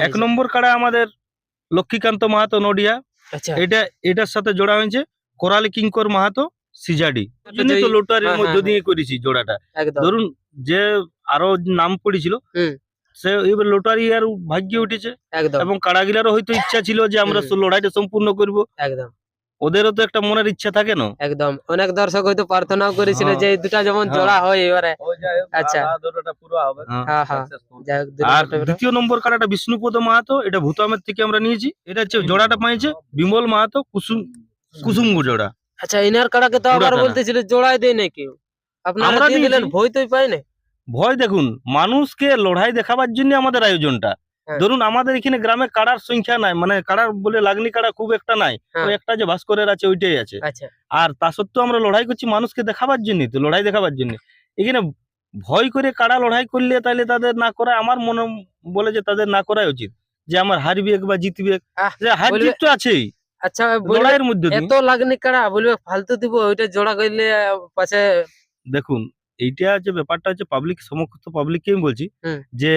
এক নম্বর কাড়া আমাদের লক্ষ্মীকান্ত মাহাতো নডিয়া। আচ্ছা। এটা এটার সাথে জোড়া হয়েছে কোরালি কিঙ্কর মাহাতো সিজাডি। তো লোটারির মধ্যে হ্যাঁ, দিয়ে করেছি জোড়াটা। ধরুন যে আরও নাম পড়েছিল। সে এবার লোটারি আর ভাগ্য উঠেছে। এবং কাড়াগিলারও হয়তো ইচ্ছা ছিল যে আমরা লড়াইটা সম্পূর্ণ করব। একদম। ওদেরও তো একটা মনের ইচ্ছা থাকে না একদম অনেক দর্শক হয়তো প্রার্থনাও করেছিল হ্যাঁ। যে এই দুটা যেমন হ্যাঁ। জোড়া হয় এবারে আচ্ছা। হ্যাঁ। হ্যাঁ হ্যাঁ আর দ্বিতীয় নম্বর কাড়াটা বিষ্ণুপদ মাহাতো এটা ভূতামের থেকে আমরা নিয়েছি এটা হচ্ছে জোড়াটা পাইছে বিমল মাহাতো কুসুম কুসুম জোড়া আচ্ছা ইনার কাড়াকে তো আবার। বলতেছিল জোড়াই দেয় না কেউ আপনারা দিয়ে দিলেন ভয় তো পাই না ভয় দেখুন মানুষকে লড়াই দেখাবার জন্য আমাদের আয়োজনটা হ্যাঁ। ধরুন আমাদের এখানে গ্রামে কাড়ার সংখ্যা নাই মানে কাড়ার বলে লাগনি কাড়া খুব একটা নাই হ্যাঁ। ওই একটা যে ভাস্করের আছে ওইটাই আছে। আচ্ছা। আর তা সত্ত্বেও আমরা লড়াই করছি মানুষকে দেখাবার জন্য তো লড়াই দেখাবার জন্য। এখানে ভয় করে কাড়া লড়াই করলে তাহলে তাদের না করা আমার মনে বলে যে তাদের না করাই উচিত যে আমার হারবে বা জিতবে হার জিত তো আছেই। আচ্ছা লড়াইয়ের মধ্যে দিয়ে। এত লাগনি কাড়া বলবে ফালতু দিব ওইটা জোড়া করলে পাশে দেখুন এইটা যে ব্যাপারটা হচ্ছে পাবলিক সমস্ত পাবলিককে আমি বলছি যে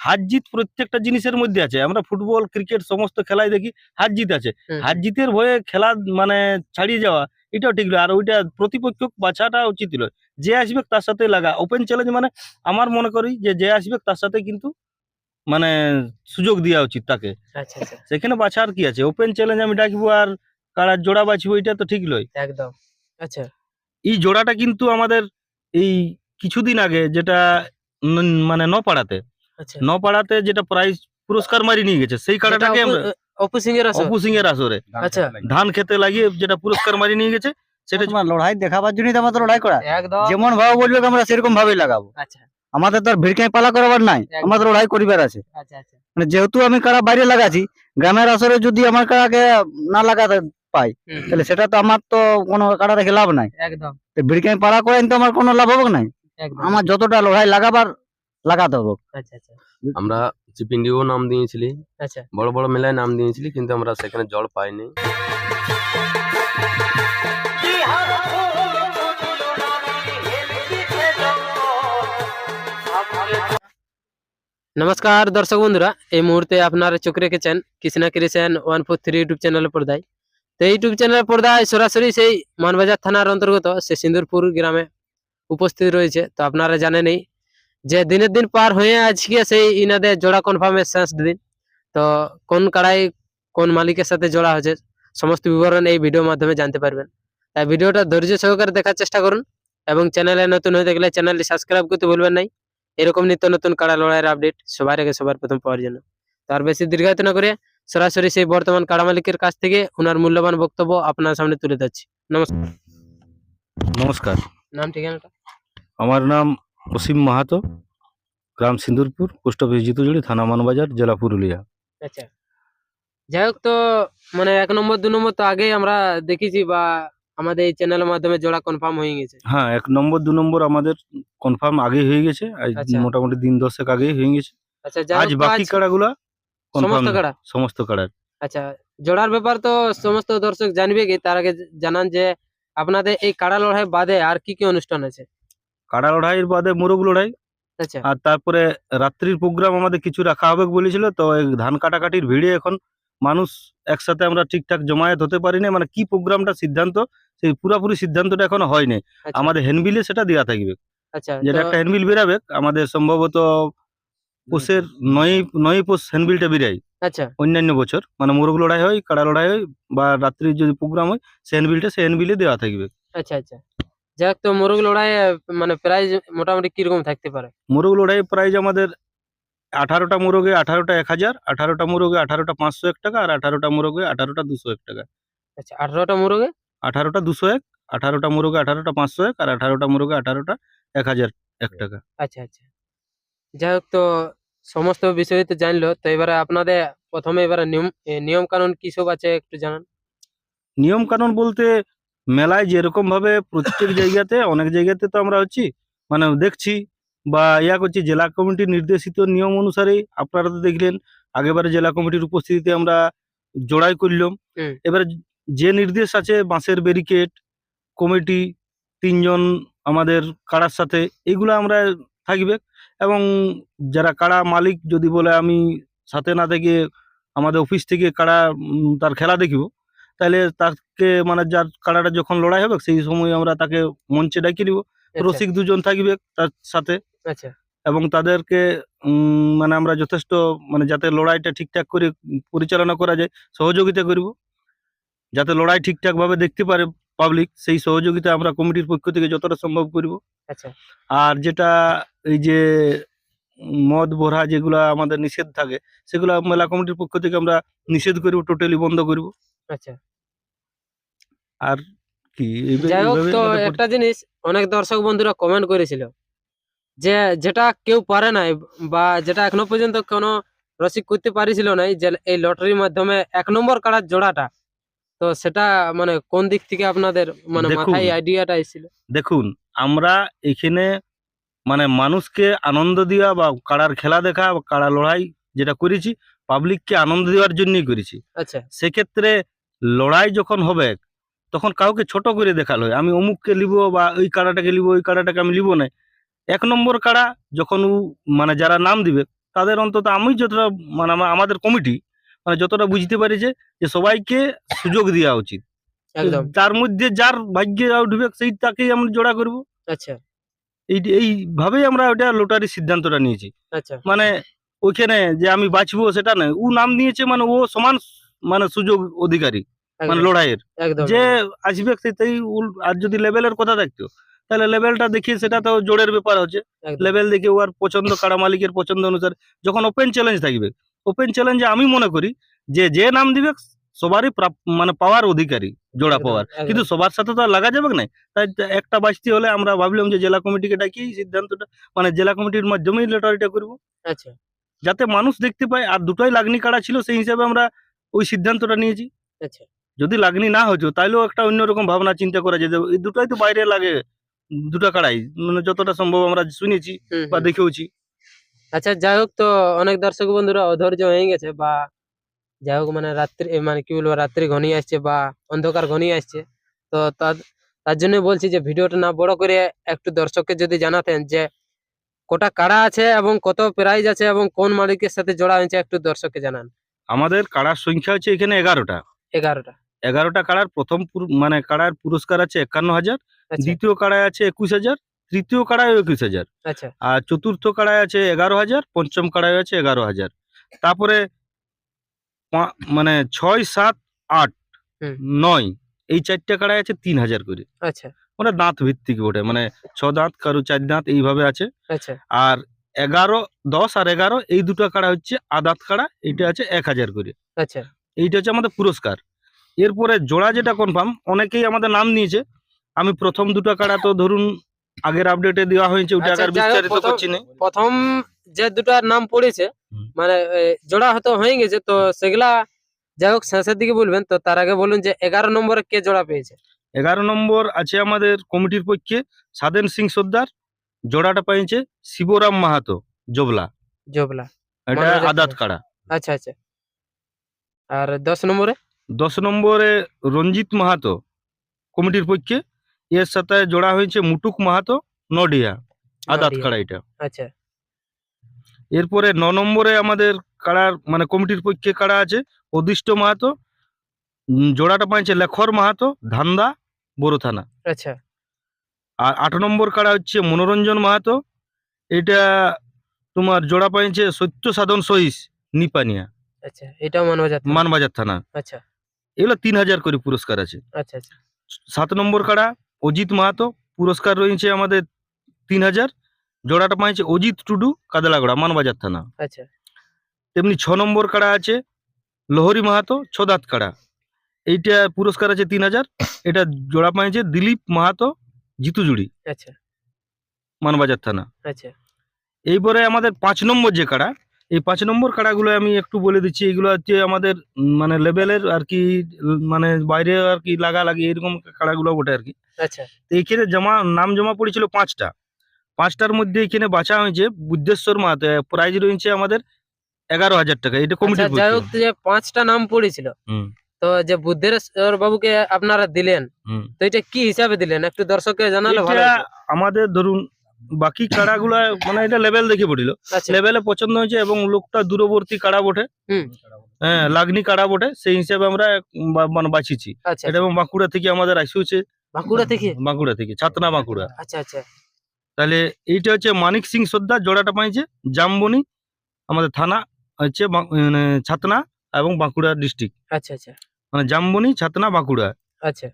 হার জিত প্রত্যেকটা জিনিসের মধ্যে আছে। আমরা ফুটবল ক্রিকেট সমস্ত খেলায় দেখি হার জিত আছে। হার জিতের ভয়ে খেলা মানে ছাড়িয়ে যাওয়া এটাও ঠিক নয়। আর ওইটা প্রতিপক্ষ বাছাটা উচিত নয়। যে আসবে তার সাথে লাগা। ওপেন চ্যালেঞ্জ মানে আমার মনে করি যে যে আসবে তার সাথে কিন্তু মানে সুযোগ দেওয়া উচিত তাকে। আচ্ছা আচ্ছা। সেখানে বাছার কি আছে? ওপেন চ্যালেঞ্জ আমি ডাকবো আর কারার জোড়া বাছবো এটা তো ঠিক নয়। একদম। আচ্ছা। এই জোড়াটা কিন্তু আমাদের এই কিছুদিন আগে যেটা মানে ন আচ্ছা। ন পাড়াতে যেটা প্রাইজ পুরস্কার মারি নিয়ে গেছে সেই কাড়াটাকে অপু সিং এর অপু সিং এর আসরে। আচ্ছা। ধান খেতে লাগিয়ে যেটা পুরস্কার মারি নিয়ে গেছে সেটা তোমার লড়াই দেখাবার জন্যই তো আমাদের লড়াই করা। যেমন ভাবে বলবে আমরা সেরকম ভাবেই লাগাবো। আচ্ছা। আমাদের তো আর পালা করাবার নাই। আমাদের লড়াই করিবার আছে। আচ্ছা আচ্ছা। মানে যেহেতু আমি কারা বাইরে লাগাচ্ছি গ্রামের আসরে যদি আমার কারাকে না লাগাতে পাই তাহলে সেটা তো আমার তো কোনো কারা রেখে লাভ নাই। একদম। তো ভিড়কাই পালা করেন তো আমার কোনো লাভ হবে নাই। আমার যতটা লড়াই লাগাবার লাগাতে হবে। আচ্ছা আচ্ছা। আমরা চিপিন্ডিও নাম দিয়েছিলি। আচ্ছা। বড় বড় মেলায় নাম দিয়েছিলি কিন্তু আমরা সেখানে জল পাইনি। নমস্কার দর্শক বন্ধুরা এই মুহূর্তে আপনারা চোখ রেখেছেন কৃষ্ণা ক্রিসেন ওয়ান ফোর থ্রি ইউটিউব চ্যানেলের পর্দায়। তো এই ইউটিউব চ্যানেলের পর্দায় সরাসরি সেই মানবাজার থানার অন্তর্গত সে সিন্দুরপুর গ্রামে উপস্থিত রয়েছে। তো আপনারা জানেনই যে দিনের দিন পার হয়ে আজকে সেই ইনাদের জোড়া কনফার্মের শেষ দিন। তো কোন কাড়াই কোন মালিকের সাথে জোড়া হয়েছে সমস্ত বিবরণ এই ভিডিওর মাধ্যমে জানতে পারবেন। তাই ভিডিওটা ধৈর্য সহকারে দেখার চেষ্টা করুন এবং চ্যানেলে নতুন হয়ে থাকলে চ্যানেলটি সাবস্ক্রাইব করতে ভুলবেন নাই। এরকম নিত্য নতুন কাড়া লড়াইয়ের আপডেট সবার আগে সবার প্রথম পাওয়ার জন্য। তো আর বেশি দীর্ঘায়িত না করে সরাসরি সেই বর্তমান কাড়া মালিকের কাছ থেকে ওনার মূল্যবান বক্তব্য আপনার সামনে তুলে ধরছি। নমস্কার। নমস্কার। নাম ঠিকানাটা? আমার নাম অসীম মাহাতো গ্রাম সিন্দুরপুর পোস্ট অফিস জিতুজুড়ি থানা মানবাজার জেলা পুরুলিয়া। আচ্ছা। যাই হোক তো মানে এক নম্বর দু নম্বর তো আগেই আমরা দেখেছি বা আমাদের এই চ্যানেলের মাধ্যমে জোড়া কনফার্ম হয়ে গেছে। হ্যাঁ এক নম্বর দু নম্বর আমাদের কনফার্ম আগে হয়ে গেছে। আজ আচ্ছা। মোটামুটি দিন দশেক আগেই হয়ে গেছে। আচ্ছা যাই আজ হোক তো বাকি আজ কাড়াগুলা সমস্ত কাড়া? সমস্ত কাড়ার। আচ্ছা জোড়ার ব্যাপার তো সমস্ত দর্শক জানবে কি তার আগে জানান যে আপনাদের এই কাড়া লড়াই বাদে আর কি কি অনুষ্ঠান আছে? কাড়া লড়াইয়ের বাদে মোরগ লড়াই। আচ্ছা। আর তারপরে রাত্রির প্রোগ্রাম আমাদের কিছু রাখা হবে বলেছিল তো এই ধান কাটাকাটির ভিড়ে এখন মানুষ একসাথে আমরা ঠিকঠাক জমায়েত হতে পারিনি মানে কি প্রোগ্রামটা সিদ্ধান্ত সেই পুরাপুরি সিদ্ধান্তটা এখনও হয়নি আচ্ছা, আমাদের হ্যান্ডবিলে সেটা দেওয়া থাকবে। আচ্ছা যেটা একটা হ্যান্ডবিল বেরাবে আমাদের সম্ভবত পোষের নয় নয় পোষ হ্যান্ডবিলটা বেরাই আচ্ছা। অন্যান্য বছর। মানে মোরগ লড়াই হয় কাড়া লড়াই হয় বা রাত্রির যদি প্রোগ্রাম হয় সেই হ্যান্ডবিলটা সেই হ্যান্ডবিলে দেওয়া থাকবে। আচ্ছা আচ্ছা। যাই হোক তো মোরগ লড়াই মানে প্রাইস মোটামুটি কীরকম থাকতে পারে? মোরগ লড়াই প্রাইজ আমাদের আঠারোটা মোরগে আঠারোটা এক হাজার আঠারোটা মোরগে আঠারোটা পাঁচশো এক টাকা আর আঠারোটা মোরগে আঠারোটা দুশো এক টাকা। আচ্ছা আঠারোটা মোরগে? আঠারোটা দুশো এক আঠারোটা মোরগে আঠারোটা পাঁচশো এক আর আঠারোটা মোরগে আঠারোটা এক হাজার এক টাকা। আচ্ছা আচ্ছা। যাই হোক তো সমস্ত বিষয় তো জানলো। তো এবারে আপনাদের প্রথমে এবারে নিয়ম নিয়ম কানুন কি সব আছে একটু জানান। নিয়ম কানুন বলতে মেলায় যেরকম ভাবে প্রত্যেক জায়গাতে অনেক জায়গাতে তো আমরা হচ্ছি মানে দেখছি বা ইয়া করছি জেলা কমিটির নির্দেশিত নিয়ম অনুসারে আপনারা তো দেখলেন আগেবারে জেলা কমিটির উপস্থিতিতে আমরা জোড়াই করলাম। এবারে যে নির্দেশ আছে বাঁশের ব্যারিকেড কমিটি তিনজন আমাদের কাড়ার সাথে এগুলো আমরা থাকবে এবং যারা কাড়া মালিক যদি বলে আমি সাথে না থেকে আমাদের অফিস থেকে কাড়া তার খেলা দেখিব তাহলে তাকে মানে যার কাড়াটা যখন লড়াই হবে সেই সময় আমরা তাকে মঞ্চে ডাকিয়ে নিব। আচ্ছা, রসিক দুজন থাকবে তার সাথে। আচ্ছা। এবং তাদেরকে মানে আমরা যথেষ্ট মানে যাতে লড়াইটা ঠিকঠাক করে পরিচালনা করা যায় সহযোগিতা করব। যাতে লড়াই ঠিকঠাক ভাবে দেখতে পারে পাবলিক সেই সহযোগিতা আমরা কমিটির পক্ষ থেকে যতটা সম্ভব করব। আচ্ছা। আর যেটা এই যে মদ ভরা যেগুলা আমাদের নিষেধ থাকে সেগুলো মেলা কমিটির পক্ষ থেকে আমরা নিষেধ করব টোটালি বন্ধ করব। আচ্ছা। আর কি? যাই হোক তো একটা জিনিস অনেক দর্শক বন্ধুরা কমেন্ট করেছিল যে যেটা কেউ পারে নাই বা যেটা এখনও পর্যন্ত কোনো রসিক করতে পারিছিল নাই যে এই লটারির মাধ্যমে এক নম্বর কাড়ার জোড়াটা। তো সেটা মানে কোন দিক থেকে আপনাদের মানে। মাথায় আইডিয়াটা এসেছিল? দেখুন আমরা এখানে মানে মানুষকে আনন্দ দেওয়া বা কাড়ার খেলা দেখা বা কাড়া লড়াই যেটা করেছি পাবলিককে আনন্দ দেওয়ার জন্যই করেছি। আচ্ছা। সেক্ষেত্রে লড়াই যখন হবে তখন কাউকে ছোট করে দেখাল। হয় আমি অমুককে লিব বা ওই কাড়াটাকে লিব ওই কাড়াটাকে আমি লিব না এক নম্বর কাড়া যখন ও মানে যারা নাম দিবে তাদের অন্তত আমি যতটা মানে আমাদের কমিটি মানে যতটা বুঝতে পারি যে সবাইকে সুযোগ দেওয়া উচিত। তার মধ্যে যার ভাগ্যে উঠবে সেই তাকেই আমরা জোড়া করব। আচ্ছা। এই এইভাবেই আমরা ওটা লটারির সিদ্ধান্তটা নিয়েছি। আচ্ছা। মানে ওইখানে যে আমি বাঁচবো সেটা নয়। ও নাম নিয়েছে মানে ও সমান মানে সুযোগ অধিকারী মানে লড়াইয়ের। যে আসবে উল- আর যদি লেভেলের কথা থাকতো তাহলে লেভেলটা দেখিয়ে সেটা তো জোরের ব্যাপার হচ্ছে। লেভেল দেখে ওর পছন্দ কারা মালিকের পছন্দ অনুসারে যখন ওপেন চ্যালেঞ্জ থাকবে ওপেন চ্যালেঞ্জে আমি মনে করি যে যে নাম দিবে সবারই মানে পাওয়ার অধিকারী জোড়া পাওয়ার। কিন্তু সবার সাথে তো আর লাগা যাবে না। তাই একটা বাঁচতে হলে আমরা ভাবলাম যে জেলা কমিটিকে ডাকি এই সিদ্ধান্তটা মানে জেলা কমিটির মাধ্যমেই লটারিটা করব। আচ্ছা। যাতে মানুষ দেখতে পায় আর দুটোই লাগনি কাড়া ছিল সেই হিসাবে আমরা ওই সিদ্ধান্তটা নিয়েছি। আচ্ছা। যদি লাগনি না হতো তাহলেও একটা অন্যরকম ভাবনা চিন্তা করা যেত। এই দুটোই তো বাইরে লাগে দুটো কাড়াই। মানে যতটা সম্ভব আমরা শুনেছি বা দেখেওছি। আচ্ছা যাই হোক তো অনেক দর্শক বন্ধুরা অধৈর্য হয়ে গেছে বা যাই হোক মানে রাত্রি মানে কি বলব রাত্রি ঘনিয়ে আসছে বা অন্ধকার ঘনিয়ে আসছে। তো তার তার জন্য বলছি যে ভিডিওটা না বড় করে একটু দর্শককে যদি জানাতেন যে কটা কাড়া আছে এবং কত প্রাইজ আছে এবং কোন মালিকের সাথে জোড়া হয়েছে একটু দর্শককে জানান। আমাদের কাড়ার সংখ্যা হচ্ছে এখানে এগারোটা। এগারোটা। এগারোটা কাড়ার প্রথম পুর- মানে কাড়ার পুরস্কার আছে একান্ন হাজার আচ্ছা। দ্বিতীয় কাড়ায় আছে একুশ হাজার তৃতীয় কাড়ায় একুশ হাজার। আচ্ছা। আর চতুর্থ কাড়ায় আছে এগারো হাজার পঞ্চম কাড়ায় আছে এগারো হাজার। তারপরে মানে ছয় সাত আট নয় এই চারটে কাড়ায় আছে তিন হাজার করে। আচ্ছা। মানে দাঁত ভিত্তিক ওঠে মানে ছ দাঁত কারও চার দাঁত এইভাবে আছে। আচ্ছা। আর এগারো দশ আর এগারো এই দুটো কাড়া হচ্ছে আদাত কাড়া এইটা আছে এক হাজার করে। আচ্ছা। এইটা হচ্ছে আমাদের পুরস্কার। এরপরে জোড়া যেটা কনফার্ম অনেকেই আমাদের নাম নিয়েছে। আমি প্রথম দুটো কাড়া তো ধরুন আগের আপডেটে দেওয়া হয়েছে ওটা আচ্ছা, আর বিস্তারিত করছি না। প্রথম যে দুটার নাম পড়েছে মানে জোড়া হয়তো হয়ে গেছে তো সেগুলা যাই হোক শেষের দিকে বলবেন তো তার আগে বলুন যে এগারো নম্বরে কে জোড়া পেয়েছে? এগারো নম্বর আছে আমাদের কমিটির পক্ষে সাদেন সিং সর্দার জোড়াটা পেয়েছে শিবরাম মাহাতো জবলা। জবলা। এটা আদাত কাড়া। কাড়া। আচ্ছা আচ্ছা। আর দশ নম্বরে? দশ নম্বরে রঞ্জিত মাহাতো কমিটির পক্ষে। এর সাথে জোড়া হয়েছে মুটুক মাহাতো নডিয়া। আদাত কাড়া এটা। আচ্ছা। এরপরে ন নম্বরে আমাদের কাড়ার মানে কমিটির পক্ষে কাড়া আছে অদিষ্ট মাহাতো। জোড়াটা পাইছে লেখর মাহাতো ধান্দা বড় থানা। আচ্ছা। আর আট নম্বর কাড়া হচ্ছে মনোরঞ্জন মাহাতো। এটা তোমার জোড়া পাইছে সত্য সাধন সহিস নিপানিয়া। আচ্ছা এটাও মানবজাত কাড়া। মানবাজার থানা। আচ্ছা। এগুলো তিন হাজার করে পুরস্কার আছে। আচ্ছা আচ্ছা। সাত নম্বর কাড়া অজিত মাহাতো পুরস্কার রয়েছে আমাদের তিন হাজার। জোড়াটা পাইছে অজিত টুডু কাদলাগড়া মানবাজার থানা। আচ্ছা। তেমনি ছ নম্বর কাড়া আছে লহরি মাহাতো ছদাত কাড়া। এইটা পুরস্কার আছে তিন হাজার। এটা জোড়া পাইছে দিলীপ মাহাতো জিতুজুড়ি আচ্ছা। মানবাজার থানা। আচ্ছা। এইবারে আমাদের পাঁচ নম্বর যে কাড়া এই পাঁচ নম্বর কাড়াগুলো আমি একটু বলে দিচ্ছি এগুলো হচ্ছে আমাদের মানে লেভেলের আর কি মানে বাইরে আর কি লাগা লাগি এরকম কাড়াগুলো ওঠে আর কি। আচ্ছা। এইখানে জমা নাম জমা পড়েছিল পাঁচটা। পাঁচটার মধ্যে এখানে বাঁচা হয়েছে বুদ্ধেশ্বর মাহাতো প্রাইজ রয়েছে আমাদের এগারো হাজার টাকা এটা আচ্ছা কমিটির যাই হোক যে পাঁচটা নাম পড়েছিল। হুম। তো যে বুদ্ধেশ্বর বাবুকে আপনারা দিলেন তো এটা কি হিসাবে দিলেন? একটু দর্শককে জানালে ভালো আমাদের ধরুন বাকি কাড়াগুলা মানে এটা লেভেল দেখে পড়িল। আচ্ছা। লেভেলে পছন্দ হয়েছে এবং লোকটা দূরবর্তী কাড়া বটে। হ্যাঁ লাগনি কাড়া বটে সেই হিসাবে আমরা মানে বাছিছি আচ্ছা এটা এবং বাঁকুড়া থেকে আমাদের আসিছে বাঁকুড়া থেকে? বাঁকুড়া থেকে ছাতনা বাঁকুড়া। আচ্ছা আচ্ছা। তাহলে এইটা হচ্ছে মানিক সিং সর্দার জোড়াটা পাইছে জামবনি আমাদের থানা হচ্ছে মানে ছাতনা এবং বাঁকুড়া ডিস্ট্রিক্ট আচ্ছা আচ্ছা। মানে জামবনি ছাতনা বাঁকুড়া। আচ্ছা।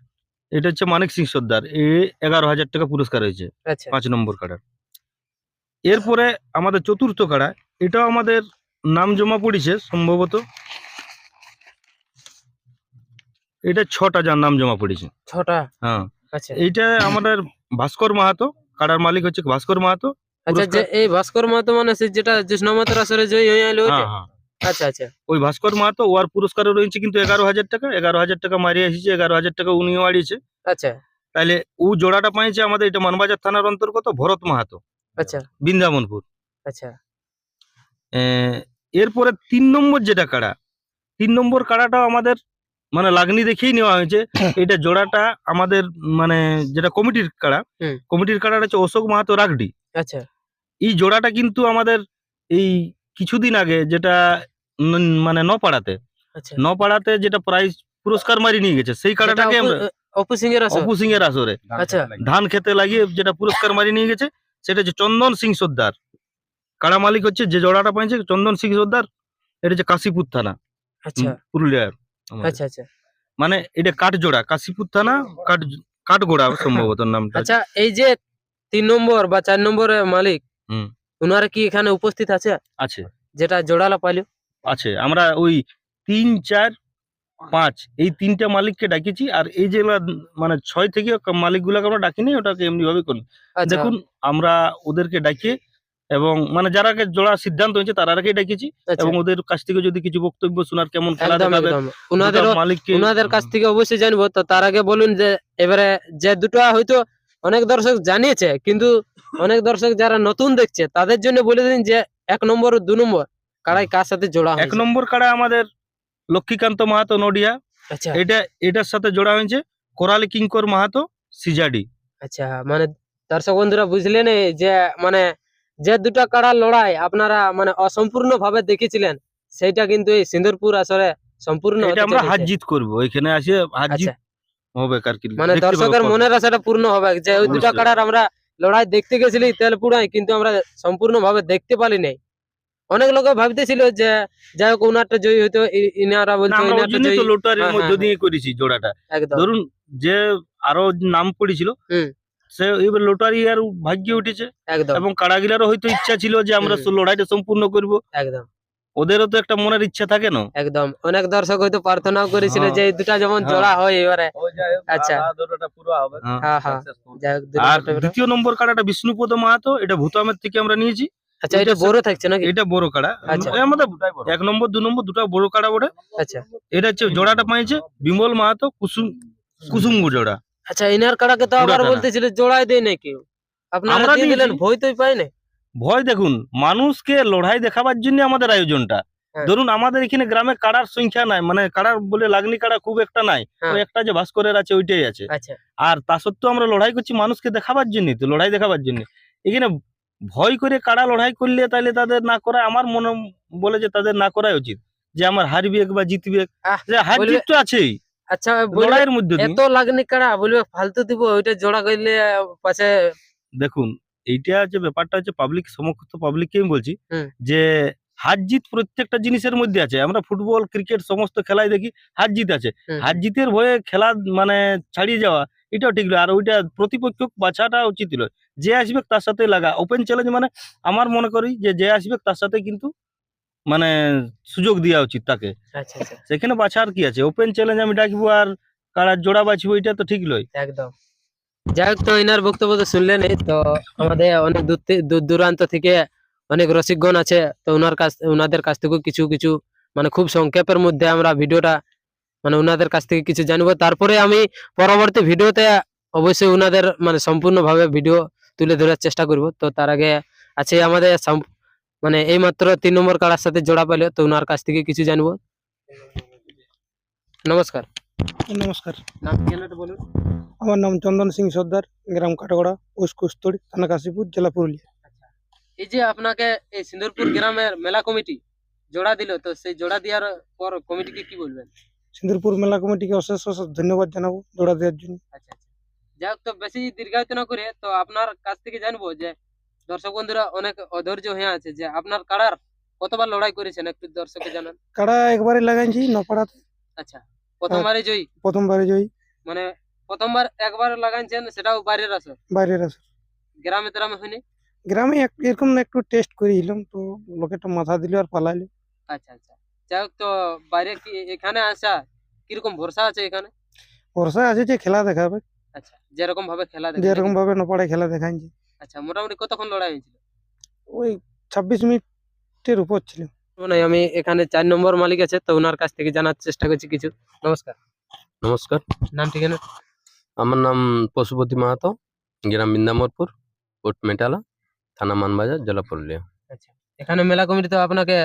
এটা হচ্ছে মানিক সিং সর্দার। এ এগারো হাজার টাকা পুরস্কার হয়েছে। আচ্ছা। পাঁচ নম্বর কাড়ার এরপরে আমাদের চতুর্থ কাড়া। এটাও আমাদের নাম জমা পড়েছে সম্ভবত। এটা ছটা যার নাম জমা পড়েছে। ছটা? হ্যাঁ। আচ্ছা। এইটা আমাদের ভাস্কর মাহাতো কাড়ার মালিক হচ্ছে ভাস্কর মাহাতো। আচ্ছা এই ভাস্কর মাহাতো মানে যেটা আসরে জয় হ্যাঁ। আচ্ছা আচ্ছা। ওই ভাস্কর মাহাতো ওর পুরস্কার রয়েছে কিন্তু এগারো হাজার টাকা এগারো হাজার টাকা মারিয়ে এসেছে এগারো হাজার টাকা উনিও আড়িয়েছে আচ্ছা। তাহলে ও জোড়াটা পাইছে আমাদের এটা মানবাজার থানার অন্তর্গত ভরত মাহাতো। আচ্ছা। বৃন্দাবনপুর। আচ্ছা। এরপরে তিন নম্বর যেটা কাড়া তিন নম্বর কাড়াটাও আমাদের মানে লাগনি দেখেই নেওয়া হয়েছে। এটা জোড়াটা আমাদের মানে যেটা কমিটির কাড়া কমিটির কাড়াটা হচ্ছে অশোক মাহাতো রাগডি। আচ্ছা। এই জোড়াটা কিন্তু আমাদের এই কিছুদিন আগে যেটা ন- মানে নপাড়াতে আচ্ছা। নপাড়াতে যেটা প্রাইজ পুরস্কার মারি নিয়ে গেছে সেই কাড়াটাকে আমরা অপু সিং এর আসর? অপু সিং এর আসরে আচ্ছা। ধান খেতে লাগিয়ে যেটা পুরস্কার মারি নিয়ে গেছে সেটা হচ্ছে চন্দন সিং সর্দার। কাড়া মালিক হচ্ছে যে জোড়াটা পাইছে চন্দন সিং সর্দার এটা হচ্ছে কাশীপুর থানা। আচ্ছা। পুরুলিয়ার আমাদের। আচ্ছা আচ্ছা। মানে এটা কাঠজোড়া কাশীপুর থানা কাঠ কাঠগোড়া সম্ভবত নামটা। আচ্ছা এই যে তিন নম্বর বা চার নম্বরের মালিক হুম। ওনারা কি এখানে উপস্থিত আছে? আছে। যেটা জোড়ালা পাইলো? আছে। আমরা ওই তিন চার পাঁচ এই তিনটা মালিককে ডাকিছি আর এই যেগুলা মানে ছয় থেকে মালিক গুলাকে আমরা ডাকিনি ওটাকে এমনি ভাবে করি। আচ্ছা। দেখুন আমরা ওদেরকে ডাকিয়ে এবং মানে যারা জোড়া সিদ্ধান্ত হয়েছে তারা আগে ডাকিয়েছি আচ্ছা, এবং ওদের কাছ থেকে যদি কিছু বক্তব্য শোনার কেমন খেলা দেখাবে মালিককে ওনাদের কাছ থেকে অবশ্যই জানব। তো তার আগে বলুন যে এবারে যে দুটো হয়তো অনেক দর্শক জানিয়েছে কিন্তু অনেক দর্শক যারা নতুন দেখছে তাদের জন্য বলে দিন যে এক নম্বর ও দু নম্বর। কারাই কার সাথে জোড়া এক নম্বর কাড়া আমাদের লক্ষ্মীকান্ত মাহাতো নডিয়া। আচ্ছা। এটা এটার সাথে জোড়া হয়েছে কোরালি কিঙ্কর মাহাতো সিজাডি। আচ্ছা মানে দর্শক বন্ধুরা বুঝলেন যে মানে যে দুটা কাড়া লড়াই আপনারা মানে অসম্পূর্ণ ভাবে দেখেছিলেন সেইটা কিন্তু এই সিন্দুরপুর আসরে সম্পূর্ণ এটা আমরা হাত জিত করব এখানে আসে হার জিত আচ্ছা। হবে আর কি মানে দর্শকের। মনের আশাটা পূর্ণ হবে যে ওই দুটা। কাড়ার আমরা লড়াই দেখতে গেছিলি তেলপুরায় কিন্তু আমরা সম্পূর্ণ ভাবে দেখতে পারি নাই অনেক লোক ভাবতেছিল যে যাই হোক উনারটা জয়ী হইতো ইনারা জন্যই জয়ী। তো লোটারির হ্যাঁ, মধ্য হ্যাঁ, দিয়ে করেছি জোড়াটা। একদম। ধরুন যে আরও নাম পড়েছিল সে এবার লোটারি আর ভাগ্যে উঠেছে। একদম। এবং কারাগিলারও হয়তো ইচ্ছা ছিল যে আমরা। লড়াইটা সম্পূর্ণ করব। একদম। ওদেরও তো একটা মনের ইচ্ছা থাকে না। একদম। অনেক দর্শক হয়তো প্রার্থনাও করেছিল হ্যাঁ। যে এই দুটা যেমন হ্যাঁ। জোড়া হয় এবারে। আচ্ছা। হ্যাঁ। হ্যাঁ হ্যাঁ। আর দ্বিতীয় নম্বর কাড়াটা বিষ্ণুপদ মাহাতো এটা ভূতামের থেকে আমরা নিয়েছি। আচ্ছা এটা বড় থাকছে নাকি? এটা বড় কাড়া। আচ্ছা। আমাদের এক নম্বর দু নম্বর দুটো বড় কাড়া বটে। আচ্ছা। এটা হচ্ছে জোড়াটা পাইছে বিমল মাহাতো কুসুম কুসুম্বু জোড়া। আচ্ছা ইনার কাড়াকে তো আবার বলতেছিল জোড়াই দেয় না কেউ আপনারা দিয়ে দিলেন ভয় তো পাই না? ভয় দেখুন মানুষকে লড়াই দেখাবার জন্য আমাদের আয়োজনটা। হ্যাঁ। ধরুন আমাদের এখানে গ্রামে কাড়ার সংখ্যা নাই মানে কাড়ার বলে লাগনি কাড়া খুব একটা নাই। হ্যাঁ। একটা যে ভাস্করের আছে ওইটাই আছে। আচ্ছা। আর তা সত্ত্বেও আমরা লড়াই করছি মানুষকে দেখাবার জন্য তো লড়াই দেখাবার জন্য। এখানে ভয় করে কাড়া লড়াই করলে তাহলে তাদের না করা আমার মনে বলে যে তাদের না করাই উচিত। যে আমার হারবে বা জিতবে যে হার জিত তো আছেই। আচ্ছা লড়াইয়ের মধ্যে দিয়ে। এত লাগনি কাড়া বলবে ফালতু দিব ওইটা জোড়া করলে পাশে দেখুন এইটা যে ব্যাপারটা হচ্ছে পাবলিক পাবলিককে আমি বলছি যে হার জিত প্রত্যেকটা জিনিসের মধ্যে আছে। আমরা ফুটবল ক্রিকেট সমস্ত খেলাই দেখি হার জিত আছে। হার জিতের ভয়ে খেলা মানে ছাড়িয়ে যাওয়া এটাও ঠিক নয়। আর ওইটা প্রতিপক্ষ বাছাটা উচিত নয়। যে আসবে তার সাথে লাগা। ওপেন চ্যালেঞ্জ মানে আমার মনে করি যে যে আসবে তার সাথে কিন্তু মানে সুযোগ দেওয়া উচিত তাকে। আচ্ছা আচ্ছা। সেখানে বাছার কি আছে? ওপেন চ্যালেঞ্জ আমি ডাকবো আর কারার জোড়া বাছবো এটা তো ঠিক নয়। একদম। যাই হোক তো এনার বক্তব্য তো শুনলেন তো আমাদের অনেক দূর দূরান্ত থেকে অনেক রসিকগণ আছে। তো ওনার কাছ ওনাদের কাছ থেকেও কিছু কিছু মানে খুব সংক্ষেপের মধ্যে আমরা ভিডিওটা মানে ওনাদের কাছ থেকে কিছু জানব। তারপরে আমি পরবর্তী ভিডিওতে অবশ্যই ওনাদের মানে সম্পূর্ণভাবে ভিডিও তুলে ধরার চেষ্টা করব। তো তার আগে আছে আমাদের মানে এই মাত্র তিন নম্বর কারার সাথে জোড়া পেলে তো ওনার কাছ থেকে কিছু জানব। নমস্কার। নমস্কার। নাম ঠিকানাটা বলুন? আমার নাম চন্দন সিং সর্দার গ্রাম কাটগড়া পোস্ট কুস্তড়ি থানা কাশীপুর জেলা পুরুলিয়া। এই যে আপনাকে এই সিন্দুরপুর গ্রামের মেলা কমিটি জোড়া দিল তো সেই জোড়া দেওয়ার পর কমিটিকে কি বলবেন? সিন্দুরপুর মেলা কমিটিকে অশেষ অশেষ ধন্যবাদ জানাব জোড়া দেওয়ার জন্য। আচ্ছা আচ্ছা। যাই হোক তো বেশি দীর্ঘায়িত না করে তো আপনার কাছ থেকে জানব যে দর্শক বন্ধুরা অনেক অধৈর্য হয়ে আছে যে আপনার কাড়ার কতবার লড়াই করেছেন একটু দর্শককে জানান। কাড়া একবারে লাগাইছি নপাড়াতে। আচ্ছা প্রথমবারে জয়ী? প্রথমবারে জয়ী। মানে প্রথমবার একবার লাগাইছেন সেটাও বাইরের আসর? বাইরের আসর। গ্রামে তেরামে হয়নি? গ্রামে এরকম একটু টেস্ট করেছিলাম তো লোকেটা মাথা দিল আর পালাইলো। আচ্ছা আচ্ছা। যাই হোক তো বাইরে কি এখানে আসা কীরকম ভরসা আছে এখানে? ভরসা আছে যে খেলা দেখাবে। আচ্ছা যেরকম ভাবে খেলা দেখে যেরকম ভাবে নপাড়ায় খেলা দেখাইছে আচ্ছা মোটামুটি কতক্ষণ লড়াই হয়েছিল? ওই ছাব্বিশ মিনিটের উপর ছিল। মানে আমি এখানে চার নম্বর মালিক আছে তো ওনার কাছ থেকে জানার চেষ্টা করছি কিছু। নমস্কার। নমস্কার। নাম ঠিকানা? আমার নাম পশুপতি মাহাতো গ্রাম বিন্দামরপুর কোট মেটালা থানা মানবাজার জেলা পুরুলিয়া। আচ্ছা এখানে মেলা কমিটি তো আপনাকে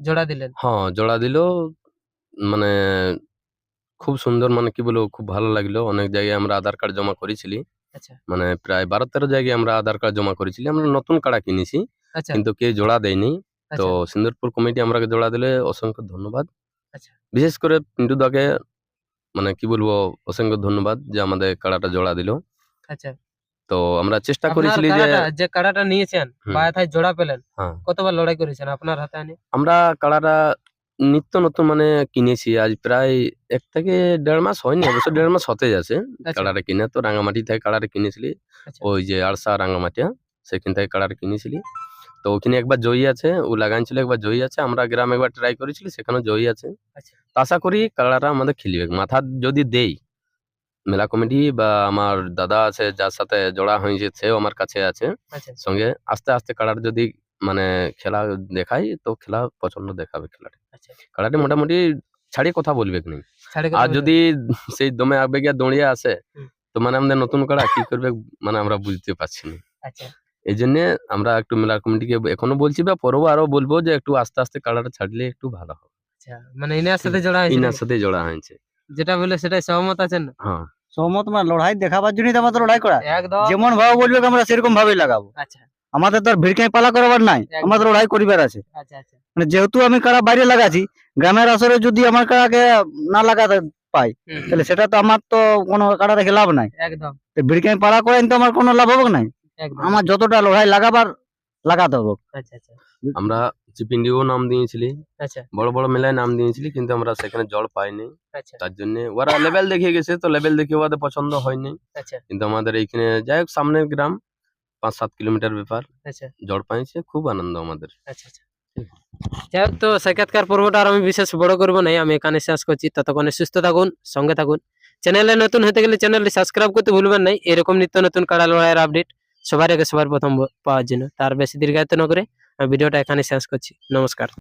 জোড়া দিলেন? হ্যাঁ জোড়া দিল মানে খুব সুন্দর মানে কি বলব খুব ভালো লাগল। অনেক জায়গায় আমরা আধার কার্ড জমা করেছিলি। আচ্ছা। মানে প্রায় বারো তেরো জায়গায় আমরা আধার কার্ড জমা করেছিলি। আমরা নতুন কাড়া কিনেছি আচ্ছা। কিন্তু কে জোড়া দেয়নি। তো আচ্ছা। সিন্দুরপুর কমিটি আমরাকে জোড়া দিলে অসংখ্য ধন্যবাদ। আচ্ছা। বিশেষ করে পিন্টু দাকে মানে কি বলব অসংখ্য ধন্যবাদ যে আমাদের কাড়াটা জোড়া দিল। আচ্ছা। তো আমরা চেষ্টা করেছিলি যে যে কাড়াটা নিয়েছেন। বা জোড়া পেলেন হ্যাঁ। কতবার লড়াই করেছেন আপনার হাতে আনি আমরা কাড়াটা নিত্য নতুন মানে কিনেছি আজ প্রায় এক থেকে দেড় মাস হয়নি অবশ্য দেড় মাস হতে যাচ্ছে কাড়াটা কিনে তো রাঙামাটি থেকে কাড়াটা কিনেছিলি আচ্ছা ওই যে আরসা রাঙামাটিয়া সেখান থেকে কাড়াটা কিনেছিলি তো ওখানে একবার জয়ী আছে ও লাগাইছিল একবার জয়ী আছে আমরা গ্রামে একবার ট্রাই করেছিলি সেখানেও জয়ী আছে আচ্ছা। তো আশা করি কাড়াটা আমাদের খেলিবে মাথা যদি দেই মেলা কমিটি বা আমার দাদা আছে যার সাথে জোড়া হয়েছে সেও আমার কাছে আছে। আচ্ছা সঙ্গে আস্তে আস্তে কাড়ার যদি মানে খেলা দেখাই তো খেলা পছন্দ দেখাবে খেলাটা। আচ্ছা কাড়াটি মোটামুটি ছাড়িয়ে কথা বলবে কি আর যদি সেই দমে আবেগে দৌড়িয়ে আসে তো মানে আমাদের নতুন কাড়া কি করবে মানে আমরা বুঝতে পারছি না। আচ্ছা। এই জন্য আমরা একটু মেলা কমিটিকে এখনও বলছি বা পরেও আরও বলব যে একটু আস্তে আস্তে কাড়াটা ছাড়লে একটু ভালো হবে। আচ্ছা মানে ইনার সাথে জোড়া হয়েছিল ইনার সাথে জোড়া হয়েছে। যেটা বলে সেটাই সহমত আছেন না? হ্যাঁ। সহমত মানে লড়াই দেখাবার জন্যই তো আমাদের লড়াই করা। একদম। যেমন ভাবে বলবে আমরা সেরকম ভাবেই লাগাবো। আচ্ছা। আমাদের তো আর ভিড়কাই পালা করাবার নাই। আমাদের লড়াই করিবার আছে। আচ্ছা আচ্ছা। মানে যেহেতু আমি কারা বাইরে লাগাছি গ্রামের আসরে যদি আমার কাড়াকে না লাগাতে পাই তাহলে সেটা তো আমার তো কোনো কারা রেখে লাভ নাই। একদম। তো ভিড়কাই পালা করেন তো আমার কোনো লাভ হবে নাই। একদম। আমার যতটা লড়াই লাগাবার লাগাতে হবে। আচ্ছা আচ্ছা। আমরা চিপিন্ডিও নাম দিয়েছিলি। আচ্ছা। বড় বড় মেলায় নাম দিয়েছিলি কিন্তু আমরা সেখানে জল পাইনি। আচ্ছা। তার জন্য ওরা লেভেল দেখিয়ে গেছে তো লেভেল দেখে ওদের পছন্দ হয়নি। আচ্ছা। কিন্তু আমাদের এইখানে যাই হোক সামনের গ্রাম পাঁচ সাত কিলোমিটার ব্যাপার। আচ্ছা। জল পাইছে খুব আনন্দ আমাদের। যাই হোক তো সাক্ষাৎকার পর্বটা আর আমি বিশেষ বড় করব নাই আমি এখানে শেষ করছি। ততক্ষণে সুস্থ থাকুন সঙ্গে থাকুন। চ্যানেলে নতুন হতে গেলে চ্যানেলটি সাবস্ক্রাইব করতে ভুলবেন নাই এরকম নিত্য নতুন কাড়া লড়াইয়ের আপডেট সবার আগে সবার প্রথম পাওয়ার জন্য। তার বেশি দীর্ঘায়িত না করে আমি ভিডিওটা এখানে শেষ করছি। নমস্কার।